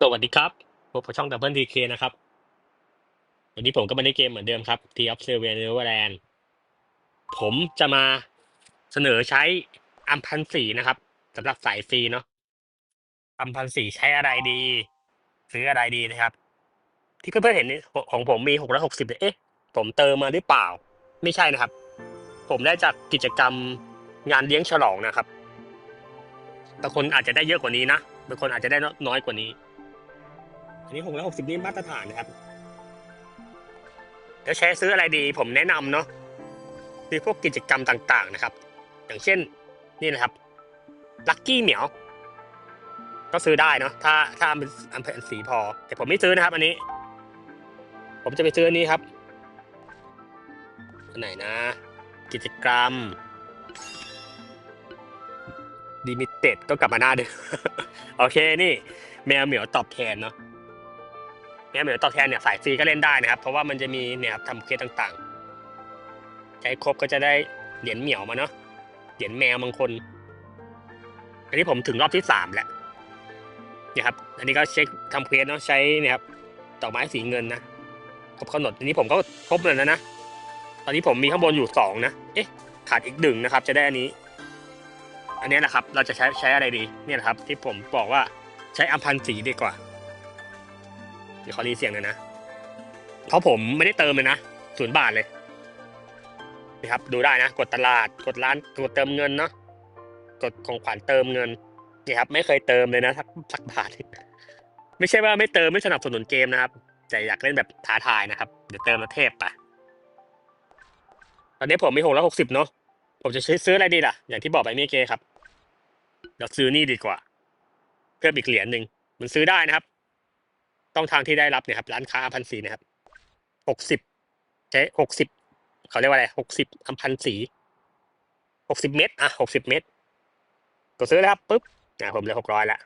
สวัสดีครับพบกับช่อง Double TK นะครับ วันนี้ผมก็มาในเกมเหมือนเดิมครับ The Observer Neverland ผมจะมาเสนอใช้อัมพันสีนะครับสำหรับสายฟรีเนาะอัมพันสีใช้อะไรดี ซื้ออะไรดีนะครับ ที่เพื่อนๆเห็นนี่ของผมมีหกร้อยหกสิบเอ๊ะ ผมเติมมาหรือเปล่า ไม่ใช่นะครับ ผมได้จากกิจกรรมงานเลี้ยงฉลองนะครับบางคนอาจจะได้เยอะกว่านี้นะบางคนอาจจะได้น้อยกว่านี้ อันนี้หกร้อยหกสิบนี่มาตรฐานนะครับแล้วใช้ซื้ออะไรดีผมแนะนำเนาะคือพวกกิจกรรมต่างๆนะครับ อย่างเช่นนี่นะครับลัคกี้เหมียว ก็ซื้อได้เนาะถ้าถ้ามันอันเป็นสีพอ แต่ผมไม่ซื้อนะครับ อันนี้ ผมจะไปซื้ออันนี้ครับอันไหนนะ กิจกรรมดิมิเต็ดก็กลับมาหน้าเดิมโอเคนี่ แมวเหมียวตอบแทนเนาะ เนี่ยเหมือนตอบแทนเนี่ยสายฟรีก็เล่นได้นะครับ เพราะว่ามันจะมีเนี่ยครับทำเคสต่างๆใช้ครบก็จะได้เหรียญเหมียวมาเนาะเหรียญแมวบางคน อันนี้ผมถึงรอบที่สามแล้วเนี่ยครับ อันนี้ก็เช็คทำเคสเนาะใช้เนี่ยครับดอกไม้สีเงินนะครบกำหนดอันนี้ผมก็ครบเลยนะนะตอนนี้ผมมีข้างบนอยู่สองนะเอ๊ะขาดอีกหนึ่งนะครับ จะได้อันนี้ อันนี้นะครับ เราจะใช้ใช้อะไรดี เนี่ยครับ ที่ผมบอกว่าใช้อัมพันสีดีกว่า ดี๋ยวขอรีเสียงหน่อยนะ เพราะผมไม่ได้เติมเลยนะศูนย์บาทเลยนะครับดูได้นะกดตลาดกดร้านกดเติมเงินเนาะกดของขวัญเติมเงินนี่ครับ ไม่เคยเติมเลยนะสักสักบาทไม่ใช่ว่าไม่เติมไม่สนับสนุนเกมนะครับ แต่อยากเล่นแบบท้าทายนะครับเดี๋ยวเติมมาเทพไปตอนนี้ผมมีหกร้อยหกสิบเนาะผมจะซื้ออะไรดีล่ะ อย่างที่บอกไปเมื่อกี้ครับเดี๋ยวซื้อนี่ดีกว่า เพิ่มอีกเหรียญหนึ่งมันซื้อได้นะครับ ต้องทางที่ได้รับเนี่ยครับร้านค้าพันสีนะครับหกสิบใช้หกสิบเขาเรียกว่าอะไรหกสิบอัมพันสีหกสิบเมตรอะหกสิบเมตรกดซื้อแล้วครับปุ๊บอะผมเหลยหกร้อยละ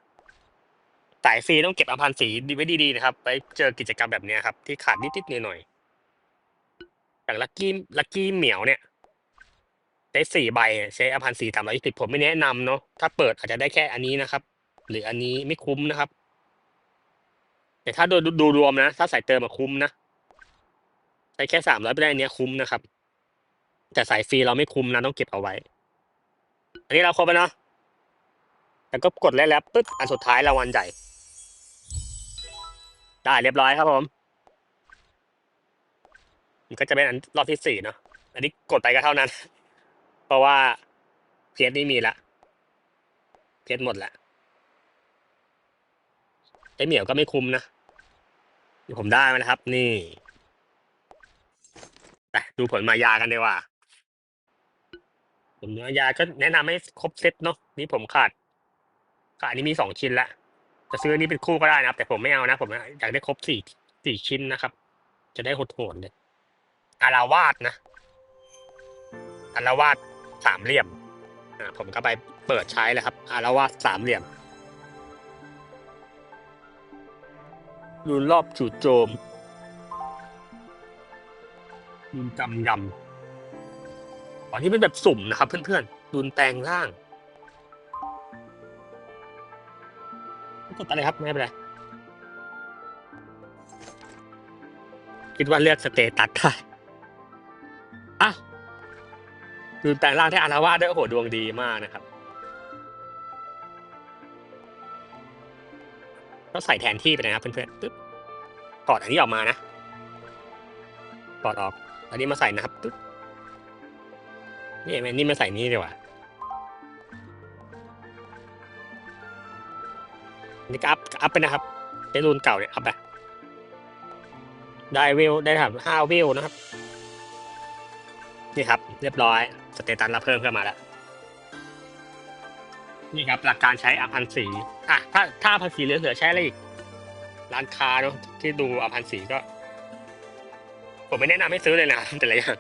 สายฟรีต้องเก็บอัมพันสีไว้ดีๆนะครับไปเจอกิจกรรมแบบเนี้ยครับ ที่ขาดนิดๆหน่อยๆอย่างลักกี้ลักกี้เหมียวเนี่ยได้สี่ใบใช้อัมพันสีสามร้อยยี่สิบผมไม่แนะนำเนาะถ้าเปิดอาจจะได้แค่อันนี้นะครับ หรืออันนี้ไม่คุ้มนะครับ แต่ถ้าดูดูรวมนะ ถ้าใส่เติมมาคุ้มนะใช้แค่สามร้อยไปได้อันเนี้ยคุ้มนะครับ แต่สายฟรีเราไม่คุ้มนะต้องเก็บเอาไว้ อันนี้เราครบแล้วเนาะแล้วก็กดแล้วแล้วปึ๊บอันสุดท้ายรางวัลใหญ่ได้เรียบร้อยครับผมมันก็จะเป็นอันรอบที่สี่เนาะอันนี้กดไปก็เท่านั้น เพราะว่าเพจนี่มีละเพจหมดละ เหมียวก็ไม่คุ้มนะเดี๋ยวผมได้มานะครับ นี่ไปดูผลมายากันดีกว่าผมเนื้อยาก็แนะนำให้ครบเซตเนาะนี่ผมขาดขาดนี้มีสองชิ้นละจะซื้อนี้เป็นคู่ก็ได้นะครับ แต่ผมไม่เอานะ ผมอยากได้ครบสี่สี่ชิ้นนะครับ จะได้โหดๆเลยอาราวาสนะอาราวาสสามเหลี่ยมผมก็ไปเปิดใช้แล้วครับ อาราวาสสามเหลี่ยม รุนรอบจู่โจมรุนกำยำตอนนี้เป็นแบบสุ่มนะครับ เพื่อนๆรุนแปลงร่างกดอะไรครับ ไม่เป็นไร คิดว่าเลือกสเตตัสได้อะดูแปลงร่างที่อาราวาสด้วยโอ้โหดวงดีมากนะครับ ก็ใส่แทนที่ไปนะครับเพื่อนๆปึ๊บถอดอันนี้ออกมานะถอดออกอันนี้มาใส่นะครับปึ๊บนี่อันนี้มาใส่นี่ดีกว่าอันนี่ก็อัพอัพไปนะครับใช้รูนเก่าเนี่ยอัพไปได้วิวได้ครับห้าวิวนะครับ นี่ครับ เรียบร้อย สเตตัสเราเพิ่มขึ้นมาแล้ว นี่ครับหลักการใช้อพันสีอะถ้าถ้าอพันสีเหลือๆใช้อะไรอีกร้านค้าเนาะที่ดูอพันสีก็ ผมไม่แนะนำให้ซื้อเลยนะแต่ละอย่าง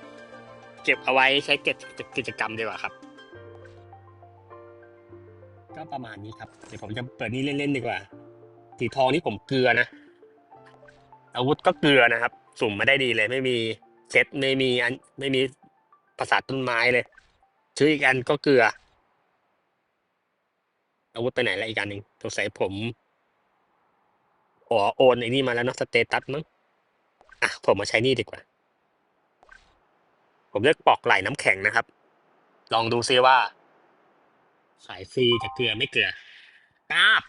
เก็บเอาไว้ใช้เก็บกิจกรรมดีกว่าครับ ก็ประมาณนี้ครับเดี๋ยวผมจะเปิดนี่เล่นๆดีกว่าสีทองนี่ผมเกลือนะอาวุธก็เกลือนะครับ สุ่มมาได้ดีเลย ไม่มีเซตไม่มีอันไม่มีภาษาต้นไม้เลย ชื่ออีกอันก็เกลือ อาวุธไปไหนแล้วอีกอันหนึ่งสงสัยผมอ๋อโอนไอ้นี่มาแล้วเนาะสเตตัสมั้งอะผมมาใช้นี่ดีกว่า ผมเลือกปอกไหลน้ำแข็งนะครับ ลองดูซิว่าสายฟรีจะเกลือไม่เกลือกราบ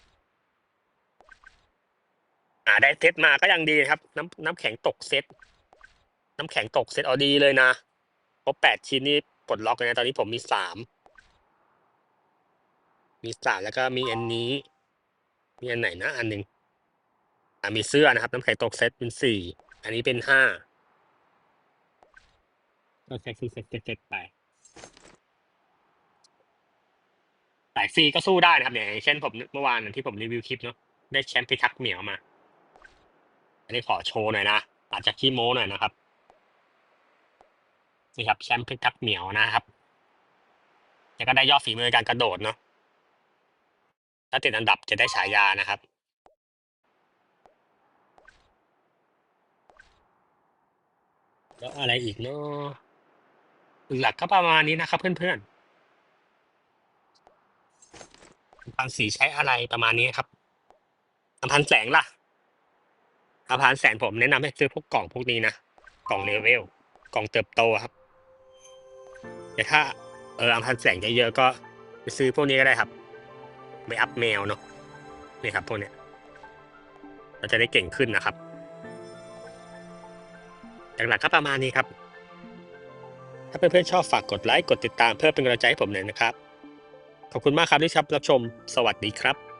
อ่าได้เซตมาก็ยังดีนะครับ น้ำน้ำแข็งตกเซตน้ำแข็งตกเซตเอาดีเลยนะเพราะแปดชิ้นนี่ปลดล็อกเลยนะตอนนี้ผมมีสาม มีสามแล้วก็มีอันนี้ มีอันไหนนะ อันหนึ่งอ่ามีเสื้อนะครับ น้ำแข็งตกเซตเป็นสี่อันนี้เป็นห้าก็เซตคือเซตเซตเซตไปสายฟรีก็สู้ได้นะครับเนี่ยอย่างเช่นผมเมื่อวานที่ผมรีวิวคลิปเนาะได้แชมป์พิทักษ์เหมียวมา อันนี้ขอโชว์หน่อยนะอาจจะขี้โม้หน่อยนะครับนี่ครับแชมป์พิทักษ์เหมียวนะครับแล้วก็ได้ยอดฝีมือการกระโดดเนาะ ถ้าติดอันดับจะได้ฉายานะครับ แล้วอะไรอีกเนาะหลักก็ประมาณนี้นะครับเพื่อนๆพันสีใช้อะไรประมาณนี้ครับน้ำพันแสงล่ะน้ำพันแสงผมแนะนำให้ซื้อพวกกล่องพวกนี้นะ กล่องเลเวล กล่องเติบโตครับ แต่ถ้าเอออัมพันแสงเยอะๆก็ไปซื้อพวกนี้ก็ได้ครับ ไม่อัพแมวเนาะนี่ครับพวกเนี้ยเราจะได้เก่งขึ้นนะครับหลักๆก็ประมาณนี้ครับ ถ้าเพื่อนๆชอบฝากกดไลค์กดติดตามเพื่อเป็นกำลังใจให้ผมหน่อยนะครับ ขอบคุณมากครับที่รับชม สวัสดีครับ